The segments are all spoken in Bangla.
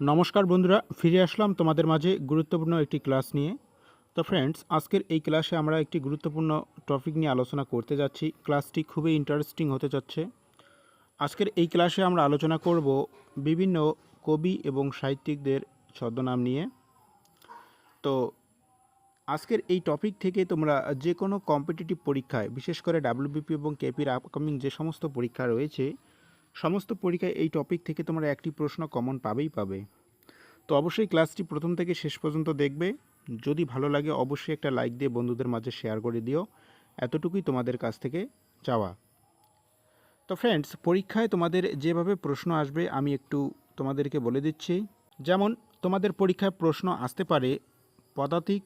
নমস্কার বন্ধুরা, ফিরে আসলাম তোমাদের মাঝে গুরুত্বপূর্ণ একটি ক্লাস নিয়ে। তো ফ্রেন্ডস আজকের এই ক্লাসে আমরা একটি গুরুত্বপূর্ণ টপিক নিয়ে আলোচনা করতে যাচ্ছি। ক্লাসটি খুবই ইন্টারেস্টিং হতে যাচ্ছে। আজকের এই ক্লাসে আমরা আলোচনা করব বিভিন্ন কবি এবং সাহিত্যিকদের ছদ্মনাম নিয়ে। তো আজকের এই টপিক থেকে তোমরা যে কোনো কম্পিটিটিভ পরীক্ষায়, বিশেষ করে ডাব্লিউবিপি এবং কেপির আপকামিং যে সমস্ত পরীক্ষা রয়েছে সমস্ত পরীক্ষায় এই টপিক থেকে তোমরা একটি প্রশ্ন কমন পাবেই পাবে। তো অবশ্যই ক্লাসটি প্রথম থেকে শেষ পর্যন্ত দেখবে। যদি ভালো লাগে, অবশ্যই একটা লাইক দিয়ে বন্ধুদের মাঝে শেয়ার করে দিও। এতটুকুই তোমাদের কাছ থেকে চাওয়া। তো ফ্রেন্ডস পরীক্ষায় তোমাদের যেভাবে প্রশ্ন আসবে, আমি একটু তোমাদেরকে বলে দিচ্ছি। যেমন, তোমাদের পরীক্ষায় প্রশ্ন আসতে পারে পদাতিক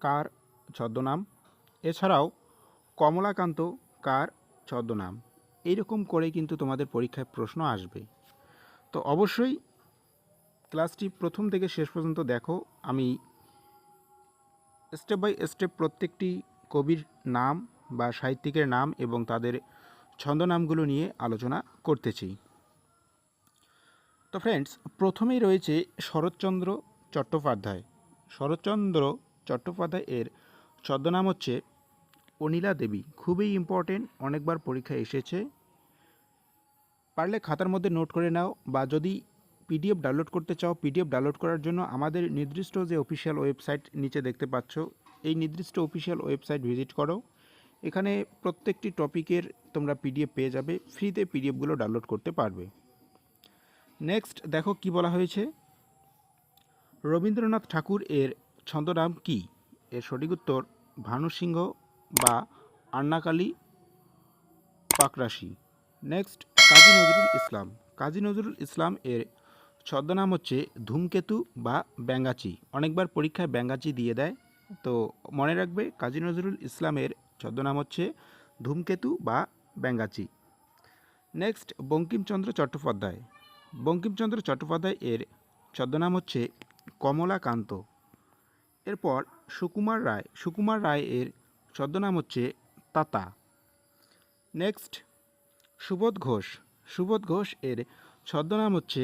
কার ছদ্মনাম। এছাড়াও কমলাকান্ত কার ছদ্মনাম। এইরকম করে কিন্তু তোমাদের পরীক্ষায় প্রশ্ন আসবে তো অবশ্যই ক্লাসটি প্রথম থেকে শেষ পর্যন্ত দেখো। আমি স্টেপ বাই স্টেপ প্রত্যেকটি কবির নাম বা সাহিত্যিকের নাম এবং তাদের ছন্দনামগুলো নিয়ে আলোচনা করতেছি। তো ফ্রেন্ডস প্রথমেই রয়েছে শরৎচন্দ্র চট্টোপাধ্যায়। শরৎচন্দ্র চট্টোপাধ্যায় এর ছদ্মনাম হচ্ছে অনিলা দেবী খুবই ইম্পর্টেন্ট অনেকবার পরীক্ষায় এসেছে। পারলে খাতার মধ্যে নোট করে নাও বা যদি পিডিএফ ডাউনলোড করতে চাও পিডিএফ ডাউনলোড করার জন্য আমাদের নির্দিষ্ট যে অফিসিয়াল ওয়েবসাইট নিচে দেখতে পাচ্ছ, এই নির্দিষ্ট অফিসিয়াল ওয়েবসাইট ভিজিট করো। এখানে প্রত্যেকটি টপিকের তোমরা পিডিএফ পেয়ে যাবে ফ্রিতে পিডিএফগুলো ডাউনলোড করতে পারবে। নেক্সট দেখো কি বলা হয়েছে। রবীন্দ্রনাথ ঠাকুর এর ছন্দনাম কি? এর সঠিক উত্তর ভানুসিংহ বা আন্নাকালী পাকরাশি। নেক্সট কাজী নজরুল ইসলাম। কাজী নজরুল ইসলাম এর ছদ্মনাম হচ্ছে ধূমকেতু বা ব্যাঙ্গাচি। অনেকবার পরীক্ষায় ব্যাঙ্গাচি দিয়ে দেয়। তো মনে রাখবে, কাজী নজরুল ইসলামের ছদ্মনাম হচ্ছে ধূমকেতু বা ব্যাঙ্গাচি। নেক্সট, বঙ্কিমচন্দ্র চট্টোপাধ্যায়। বঙ্কিমচন্দ্র চট্টোপাধ্যায় এর ছদ্মনাম হচ্ছে কমলাকান্ত। এরপর সুকুমার রায়। সুকুমার রায় এর ছদ্মনাম হচ্ছে তাতা। নেক্সট, সুবোধ ঘোষ। সুবোধ ঘোষ এর ছদ্মনাম হচ্ছে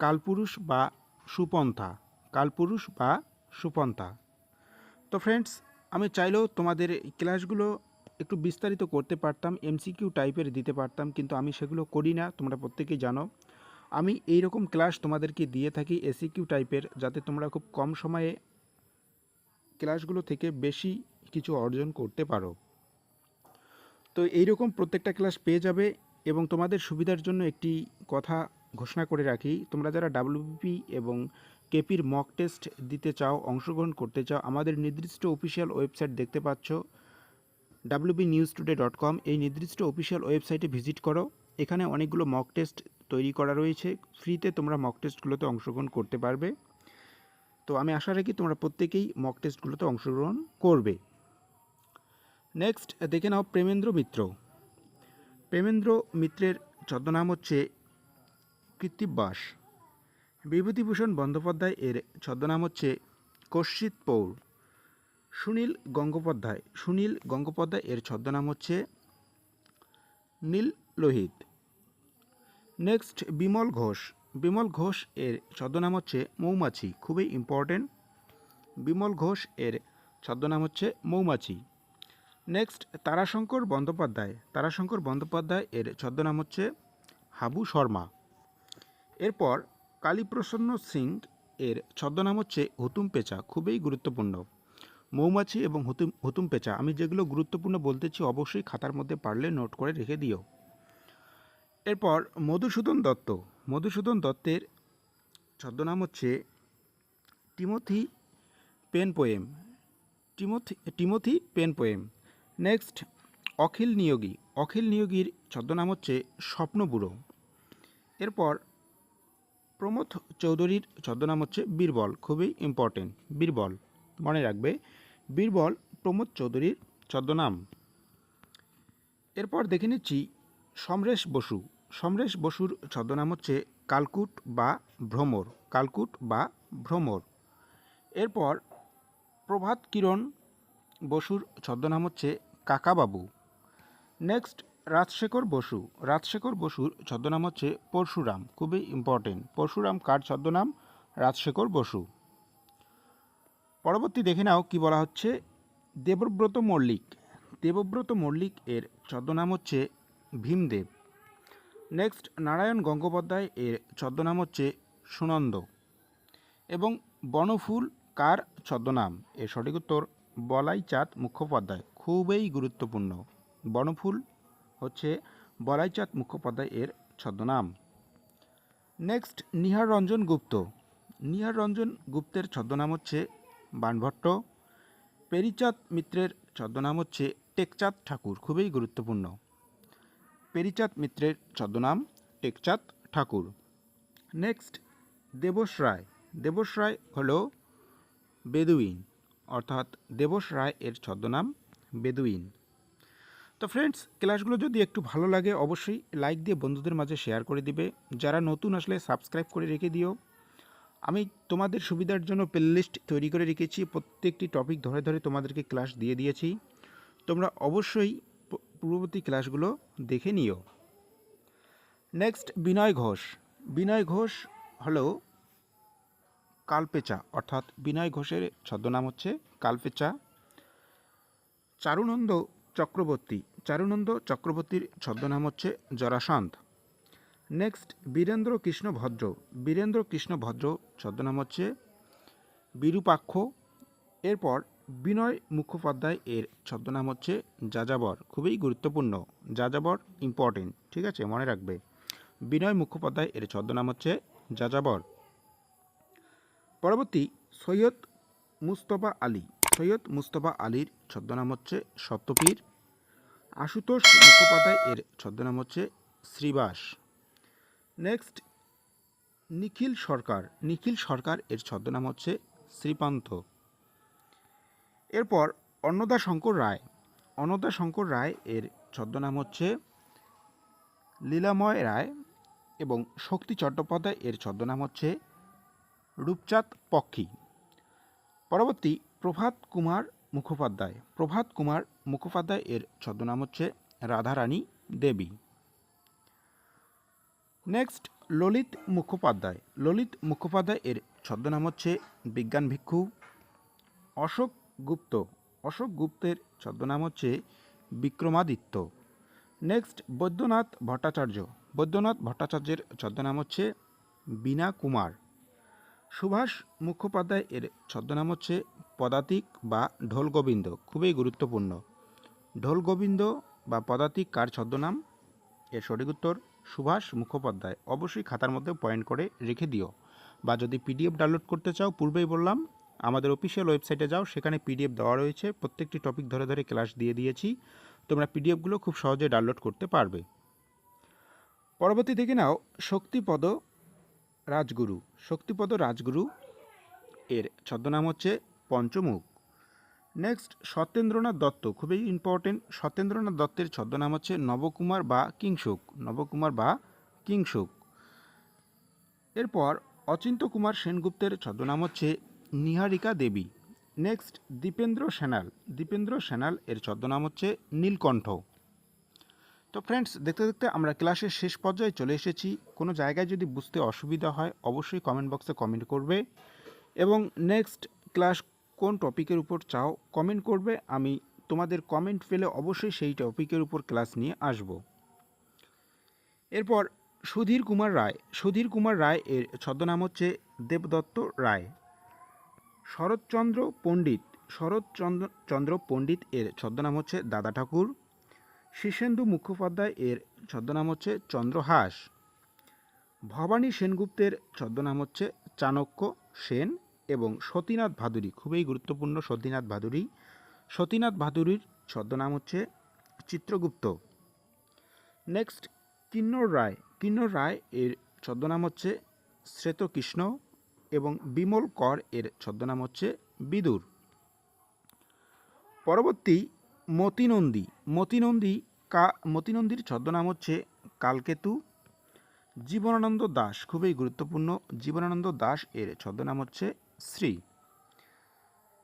কালপুরুষ বা সুপন্থা, কালপুরুষ বা সুপন্থা। তো ফ্রেন্ডস আমি চাইলেও তোমাদের ক্লাসগুলো একটু বিস্তারিত করতে পারতাম এমসিকিউ টাইপের দিতে পারতাম, কিন্তু আমি সেগুলো করি না, তোমরা প্রত্যেকেই জানো। আমি এই রকম ক্লাস তোমাদেরকে দিয়ে থাকি এসিকিউ টাইপের যাতে তোমরা খুব কম সময়ে ক্লাসগুলো থেকে বেশি কিছু অর্জন করতে পারো। তো এইরকম প্রত্যেকটা ক্লাস পেয়ে যাবে এবং তোমাদের সুবিধার জন্য একটি কথা ঘোষণা করে রাখি। তোমরা যারা ডাব্লিউবিপি এবং কেপির মক টেস্ট দিতে চাও, অংশগ্রহণ করতে চাও, আমাদের নির্দিষ্ট অফিসিয়াল ওয়েবসাইট দেখতে পাচ্ছ। WB News Today dot com এই নির্দিষ্ট অফিসিয়াল ওয়েবসাইটে ভিজিট করো। এখানে অনেকগুলো মক টেস্ট তৈরি করা রয়েছে। ফ্রিতে তোমরা মক টেস্টগুলোতে অংশগ্রহণ করতে পারবে। তো আমি আশা রাখি তোমরা প্রত্যেকেই মক টেস্টগুলোতে অংশগ্রহণ করবে। নেক্সট দেখে নাও প্রেমেন্দ্র মিত্র। প্রেমেন্দ্র মিত্রের ছদ্মনাম হচ্ছে কৃত্তিবাস বিভূতিভূষণ বন্দ্যোপাধ্যায় এর ছদ্মনাম হচ্ছে কশিত পৌর। সুনীল গঙ্গোপাধ্যায় সুনীল গঙ্গোপাধ্যায় এর ছদ্মনাম হচ্ছে নীল লোহিত। নেক্সট, বিমল ঘোষ। বিমল ঘোষ এর ছদ্মনাম হচ্ছে মৌমাছি, খুবই ইম্পর্টেন্ট বিমল ঘোষ এর ছদ্মনাম হচ্ছে মৌমাছি। নেক্সট তারাশঙ্কর বন্দ্যোপাধ্যায়। তারাশঙ্কর বন্দ্যোপাধ্যায় এর ছদ্মনাম হচ্ছে হাবু শর্মা। এরপর কালীপ্রসন্ন সিং এর ছদ্মনাম হচ্ছে হুতুম পেঁচা, খুবই গুরুত্বপূর্ণ। মৌমাছি এবং হুতুম হুতুম পেঁচা, আমি যেগুলো গুরুত্বপূর্ণ বলতেছি অবশ্যই খাতার মধ্যে পারলে নোট করে রেখে দিও। এরপর মধুসূদন দত্ত। মধুসূদন দত্তের ছদ্মনাম হচ্ছে Timothy pen poem. Timothy, Timothy pen poem. Next Akhil Niyogi. Akhil নিয়োগীর ছদ্মনাম হচ্ছে স্বপ্নবুড়ো এরপর প্রমোদ চৌধুরীর ছদ্মনাম হচ্ছে বীরবল, খুবই ইম্পর্টেন্ট বীরবল, মনে রাখবে। বীরবল, প্রমোদ চৌধুরীর ছদ্মনাম। এরপর দেখে নিচ্ছি সমরেশ বসু। সমরেশ বসুর ছদ্মনাম হচ্ছে কালকুট বা ভ্রমর। কালকুট বা ভ্রমর। এরপর প্রভাত কিরণ বসুর ছদ্মনাম হচ্ছে কাকাবাবু। নেক্সট রাজশেখর বসু। রাজশেখর বসুর ছদ্মনাম হচ্ছে পরশুরাম। খুবই ইম্পর্টেন্ট পরশুরাম কার ছদ্মনাম? রাজশেখর বসু। পরবর্তী দেখে নাও কি বলা হচ্ছে। দেবব্রত মল্লিক। দেবব্রত মল্লিক এর ছদ্মনাম হচ্ছে ভীমদেব। নেক্সট নারায়ণ গঙ্গোপাধ্যায় এর ছদ্মনাম হচ্ছে সুনন্দ। এবং বনফুল কার ছদ্মনাম? এর সঠিক উত্তর বলাই চাঁদ মুখোপাধ্যায়। খুবই গুরুত্বপূর্ণ। বনফুল হচ্ছে বলাইচাঁদ মুখোপাধ্যায় এর ছদ্মনাম। নেক্সট, নিহার রঞ্জন গুপ্ত। নিহার রঞ্জন গুপ্তের ছদ্মনাম হচ্ছে বানভট্ট। পেরিচাঁদ মিত্রের ছদ্মনাম হচ্ছে টেকচাঁদ ঠাকুর। খুবই গুরুত্বপূর্ণ। পেরিচাঁদ মিত্রের ছদ্মনাম টেকচাঁদ ঠাকুর। নেক্সট দেবস রায় দেবস রায় হল বেদুইন। অর্থাৎ দেবস রায় এর ছদ্মনাম বেদুইন। তো ফ্রেন্ডস ক্লাসগুলো যদি একটু ভালো লাগে, অবশ্যই লাইক দিয়ে বন্ধুদের মাঝে শেয়ার করে দিবে। যারা নতুন আসলে সাবস্ক্রাইব করে রেখে দিও। আমি তোমাদের সুবিধার জন্য প্লেলিস্ট তৈরি করে রেখেছি। প্রত্যেকটি টপিক ধরে ধরে তোমাদেরকে ক্লাস দিয়ে দিয়েছি। তোমরা অবশ্যই পূর্ববর্তী ক্লাসগুলো দেখে নিও। নেক্সট বিনয় ঘোষ। বিনয় ঘোষ হলো কালপেচা, অর্থাৎ বিনয় ঘোষের ছদ্মনাম হচ্ছে কালপেচা। চারুনন্দ চক্রবর্তী, চারুনন্দ চক্রবর্তীর ছদ্মনাম হচ্ছে জরাসন্ধ নেক্সট বীরেন্দ্র কৃষ্ণ ভদ্র, বীরেন্দ্র কৃষ্ণ ভদ্র ছদ্মনাম হচ্ছে বিরূপাক্ষ। এরপর বিনয় মুখোপাধ্যায় এর ছদ্মনাম হচ্ছে যাযাবর, খুবই গুরুত্বপূর্ণ। যাযাবর ইম্পর্টেন্ট ঠিক আছে, মনে রাখবে। বিনয় মুখোপাধ্যায় এর ছদ্মনাম হচ্ছে যাযাবর। পরবর্তী সৈয়দ মুস্তফা আলী। সৈয়দ মুস্তফা আলীর ছদ্মনাম হচ্ছে সত্যপীর। আশুতোষ মুখোপাধ্যায় এর ছদ্মনাম হচ্ছে শ্রীবাস। নেক্সট নিখিল সরকার। নিখিল সরকার এর ছদ্মনাম হচ্ছে শ্রীপান্থ। এরপর অন্নদা শঙ্কর রায়। অন্নদা শঙ্কর রায় এর ছদ্মনাম হচ্ছে লীলাময় রায় এবং শক্তি চট্টোপাধ্যায় এর ছদ্মনাম হচ্ছে রূপচাঁদ পক্ষী। পরবর্তী প্রভাত কুমার মুখোপাধ্যায়। প্রভাত কুমার মুখোপাধ্যায় এর ছদ্মনাম হচ্ছে রাধারানী দেবী। নেক্সট ললিত মুখোপাধ্যায়। ললিত মুখোপাধ্যায় এর ছদ্মনাম হচ্ছে বিজ্ঞান ভিক্ষু। অশোক গুপ্ত। অশোক গুপ্তের ছদ্মনাম হচ্ছে বিক্রমাদিত্য। নেক্সট বৈদ্যনাথ ভট্টাচার্য। বৈদ্যনাথ ভট্টাচার্যের ছদ্মনাম হচ্ছে বীণা কুমার। সুভাষ মুখোপাধ্যায় এর ছদ্মনাম হচ্ছে পদাতিক বা ঢোল গোবিন্দ খুবই গুরুত্বপূর্ণ। ঢোল গোবিন্দ বা পদাতিক কার ছদ্মনাম? এর সঠিক উত্তর সুভাষ মুখোপাধ্যায়। অবশ্যই খাতার মধ্যে পয়েন্ট করে রেখে দিও। বা যদি পিডিএফ ডাউনলোড করতে চাও, পূর্বেই বললাম, আমাদের অফিসিয়াল ওয়েবসাইটে যাও, সেখানে পিডিএফ দেওয়া রয়েছে। প্রত্যেকটি টপিক ধরে ধরে ক্লাস দিয়ে দিয়েছি। তোমরা পিডিএফগুলো খুব সহজে ডাউনলোড করতে পারবে। পরবর্তী দেখে নাও, শক্তিপদ রাজগুরু, শক্তিপদ রাজগুরু, এর ছদ্মনাম হচ্ছে পঞ্চমুখ। নেক্সট সত্যেন্দ্রনাথ দত্ত, খুবই ইম্পর্টেন্ট সত্যেন্দ্রনাথ দত্তের ছদ্মনাম হচ্ছে নবকুমার বা কিংসুক নবকুমার বা কিংসুক এরপর অচিন্ত কুমার সেনগুপ্তের ছদ্মনাম হচ্ছে নিহারিকা দেবী। নেক্সট দীপেন্দ্র সেনাল দীপেন্দ্র সেনাল এর ছদ্মনাম হচ্ছে নীলকণ্ঠ। তো ফ্রেন্ডস দেখতে দেখতে আমরা ক্লাসের শেষ পর্যায়ে চলে এসেছি। কোনো জায়গায় যদি বুঝতে অসুবিধা হয়, অবশ্যই কমেন্ট বক্সে কমেন্ট করবে এবং নেক্সট ক্লাস কোন টপিকের উপর চাও কমেন্ট করবে। আমি তোমাদের কমেন্ট পেলে অবশ্যই সেই টপিকের উপর ক্লাস নিয়ে আসব। এরপর সুধীর কুমার রায়। সুধীর কুমার রায় এর ছদ্মনাম হচ্ছে দেবদত্ত রায়। শরৎচন্দ্র পণ্ডিত। শরৎচন্দ্র, চন্দ্র পণ্ডিত এর ছদ্মনাম হচ্ছে দাদা ঠাকুর। শীর্ষেন্দু মুখোপাধ্যায় এর ছদ্মনাম হচ্ছে চন্দ্রহাস। ভবানী সেনগুপ্তের ছদ্মনাম হচ্ছে চাণক্য সেন এবং সতীনাথ ভাদুরী। খুবই গুরুত্বপূর্ণ সতীনাথ ভাদুরী। সতীনাথ ভাদুরীর ছদ্মনাম হচ্ছে চিত্রগুপ্ত। নেক্সট কিন্নর রায়। কিন্নর রায় এর ছদ্মনাম হচ্ছে শ্বেতকৃষ্ণ এবং বিমল কর এর ছদ্মনাম হচ্ছে বিদুর। পরবর্তী মতিনন্দী। মতিনন্দী কা, মতিনন্দীর ছদ্মনাম হচ্ছে কালকেতু। জীবনানন্দ দাস, খুবই গুরুত্বপূর্ণ। জীবনানন্দ দাস এর ছদ্মনাম হচ্ছে শ্রী।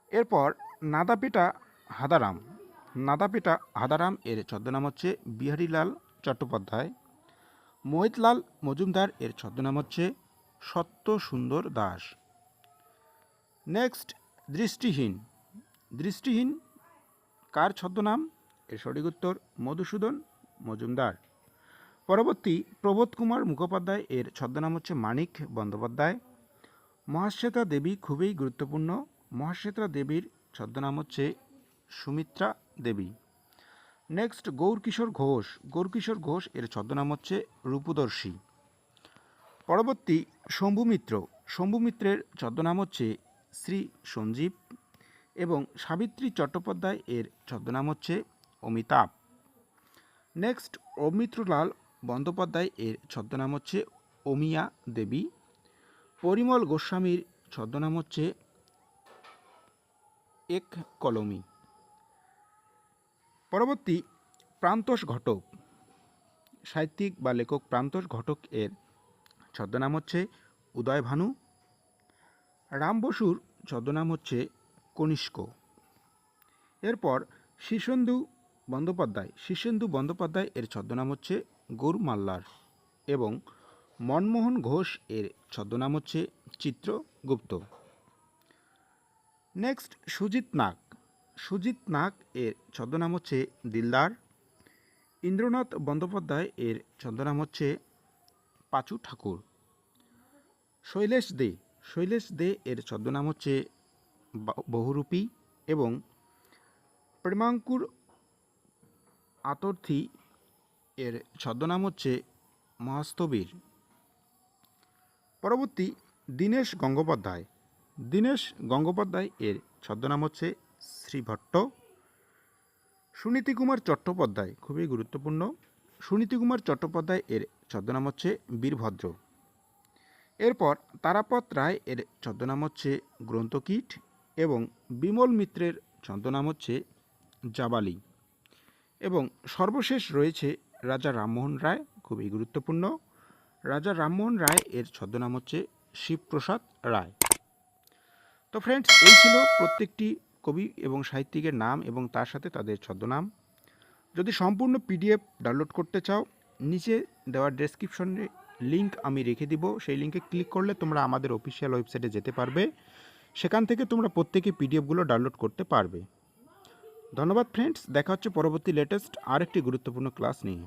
এরপর নাদাপেটা হাদারাম। নাদাপেটা হাদারাম এর ছদ্মনাম হচ্ছে বিহারীলাল চট্টোপাধ্যায়। মোহিতলাল মজুমদার এর ছদ্মনাম হচ্ছে সত্য সুন্দর দাস। নেক্সট দৃষ্টিহীন। দৃষ্টিহীন কার ছদ্মনাম? এর সঠিক উত্তর মধুসূদন মজুমদার। পরবর্তী প্রবোধ কুমার মুখোপাধ্যায়, এর ছদ্মনাম হচ্ছে মানিক বন্দ্যোপাধ্যায়। মহাশ্বেতা দেবী খুবই গুরুত্বপূর্ণ। মহাশ্বেতা দেবীর ছদ্মনাম হচ্ছে সুমিত্রা দেবী। নেক্সট, গৌরকিশোর ঘোষ। গৌরকিশোর ঘোষ, এর ছদ্মনাম হচ্ছে রূপদর্শী। পরবর্তী শম্ভু মিত্র। শম্ভু মিত্রের ছদ্মনাম হচ্ছে শ্রী সঞ্জীব। এবং সাবিত্রী চট্টোপাধ্যায় এর ছদ্মনাম হচ্ছে অমিতাভ। নেক্সট অমিত্রলাল বন্দ্যোপাধ্যায় এর ছদ্মনাম হচ্ছে অমিয়া দেবী। পরিমল গোস্বামীর ছদ্মনাম হচ্ছে এক কলমি। পরবর্তী, প্রান্তোষ ঘটক। সাহিত্যিক বা লেখক প্রান্তোষ ঘটক এর ছদ্মনাম হচ্ছে উদয় ভানু রাম বসুর ছদ্মনাম হচ্ছে কনিষ্ক। এরপর শীর্ষেন্দু বন্দ্যোপাধ্যায়। শীর্ষেন্দু বন্দ্যোপাধ্যায় এর ছদ্মনাম হচ্ছে গৌর মাল্লার এবং মনমোহন ঘোষ এর ছদ্মনাম হচ্ছে চিত্রগুপ্ত। নেক্সট সুজিত নাগ। সুজিত নাগ এর ছদ্মনাম হচ্ছে দিলদার। ইন্দ্রনাথ বন্দ্যোপাধ্যায় এর ছদ্মনাম হচ্ছে পাঁচু ঠাকুর। শৈলেশ দে। শৈলেশ দে এর ছদ্মনাম হচ্ছে বহুরূপী এবং প্রেমাঙ্কুর আতর্থী এর ছদ্মনাম হচ্ছে মহাস্তবীর। পরবর্তী দীনেশ গঙ্গোপাধ্যায়। দীনেশ গঙ্গোপাধ্যায় এর ছদ্মনাম হচ্ছে শ্রীভট্ট। সুনীতি কুমার চট্টোপাধ্যায়, খুবই গুরুত্বপূর্ণ। সুনীতি কুমার চট্টোপাধ্যায় এর ছদ্মনাম হচ্ছে বীরভদ্র। এরপর তারাপদ রায় এর ছদ্মনাম হচ্ছে গ্রন্থকীট। এবং বিমল মিত্রের ছদ্মনাম হচ্ছে জাবালি। এবং সর্বশেষ রয়েছে রাজা রামমোহন রায়, খুবই গুরুত্বপূর্ণ। রাজা রামমোহন রায় এর ছদ্মনাম হচ্ছে শিবপ্রসাদ রায়। তো ফ্রেন্ডস এই ছিল প্রত্যেকটি কবি এবং সাহিত্যিকের নাম এবং তার সাথে তাদের ছদ্মনাম যদি সম্পূর্ণ পিডিএফ ডাউনলোড করতে চাও, নিচে দেওয়া ডেসক্রিপশনে লিংক আমি রেখে দিব। সেই লিঙ্কে ক্লিক করলে তোমরা আমাদের অফিসিয়াল ওয়েবসাইটে যেতে পারবে। সেখান থেকে তোমরা প্রত্যেকে পিডিএফগুলো ডাউনলোড করতে পারবে। ধন্যবাদ ফ্রেন্ডস দেখা হচ্ছে পরবর্তী লেটেস্ট আরেকটি গুরুত্বপূর্ণ ক্লাস নিয়ে।